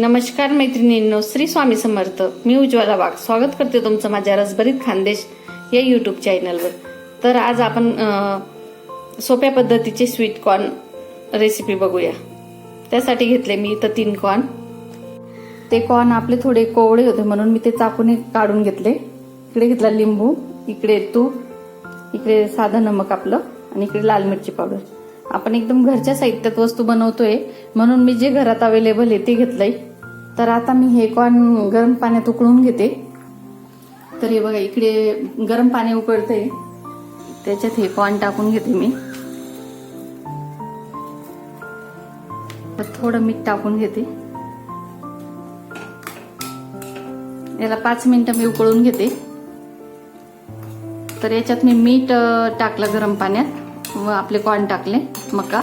नमस्कार मैत्रिणींनो श्री स्वामी समर्थ. मी उज्ज्वला वाघ स्वागत करते तुमचं माझ्या रसभरीत खानदेश या यूट्यूब चॅनलवर तर आज आपण सोप्या पद्धतीचे स्वीट कॉर्न रेसिपी बघूया. त्यासाठी घेतले मी इथं तीन कॉर्न ते कॉर्न आपले थोडे कोवळे होते म्हणून मी ते चाकूने काढून घेतले. इकडे घेतला लिंबू इकडे तूप इकडे साधं नमक आपलं आणि इकडे लाल मिरची पावडर. आपण एकदम घरच्या साहित्यात वस्तू बनवतोय म्हणून मी जे घरात अवेलेबल आहे ते घेतलंय. तर आता मी हे कॉर्न गरम पाण्यात उकळून घेते. तर हे बघा इकडे गरम पाणी उकळते त्याच्यात हे कॉर्न टाकून घेते मी. तर थोडं मीठ टाकून घेते. याला पाच मिनिटं मी उकळून घेते. तर याच्यात मी मीठ टाकलं गरम पाण्यात. व आपले कॉर्न टाकले मका.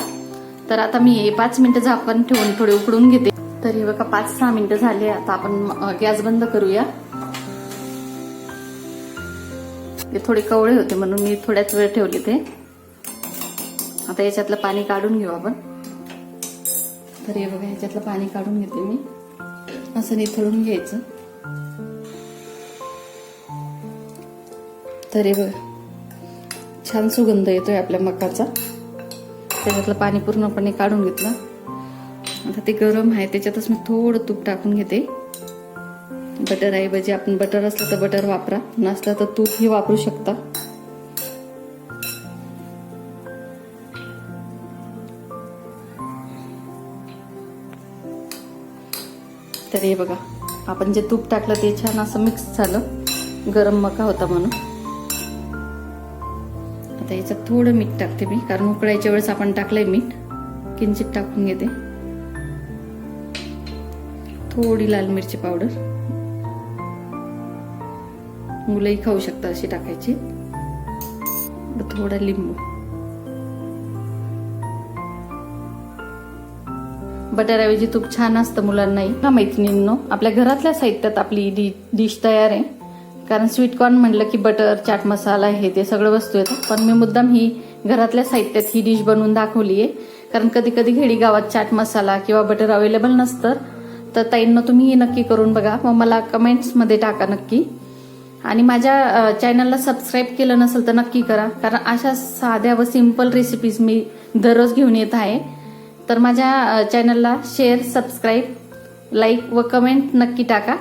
तर आता मी हे पाच मिनिटं झाकण ठेवून थोडे उकडून घेते. तर हे बघा पाच सहा मिनिटं झाले आता आपण गॅस बंद करूया. ते थोडे कवळे होते म्हणून मी थोड्याच वेळ ठेवले ते. आता याच्यातलं पाणी काढून घेऊ आपण. तर हे बघा याच्यातलं पाणी काढून घेते मी. असं निथळून घ्यायचं. तर हे बघा छान सुगंध येतोय आपल्या मकाचा. त्याच्यातलं पाणी पूर्णपणे काढून घेतलं. आता ते गरम आहे त्याच्यातच मी थोडं तूप टाकून घेते. बटर ऐवजी म्हणजे आपण बटर असलं तर बटर वापरा नसलं तर तूपही वापरू शकता. तर हे बघा आपण जे तूप टाकलं ते छान असं मिक्स झालं. गरम मका होता म्हणून. आता याच्यात थोडं मीठ टाकते मी कारण उकळायच्या वेळेस आपण टाकलंय मीठ. किंचित टाकून घेते. थोडी लाल मिरची पावडर. मुलंही खाऊ शकतात अशी टाकायची. थोडा लिंबू. बटरऐवजी तूप छान असतं मुलांनाही. का मैत्रिणींनो आपल्या घरातल्या साहित्यात आपली डि डिश तयार आहे. कारण स्वीट कॉर्न म्हटलं की बटर चाट मसाला हे ते सगळं वस्तू येतात पण मी मुद्दाम ही घरातल्या साहित्यात ही डिश बनवून दाखवली आहे कारण कधी कधी खेडी गावात चाट मसाला किंवा बटर अवेलेबल नसतं. तर ताईंना तुम्ही हे नक्की करून बघा. मग मला कमेंट्समध्ये टाका नक्की. आणि माझ्या चॅनलला सबस्क्राईब केलं नसेल तर नक्की करा. कारण अशा साध्या व सिंपल रेसिपीज मी दररोज घेऊन येत आहे. तर माझ्या चॅनलला शेअर सबस्क्राईब लाईक व कमेंट नक्की टाका.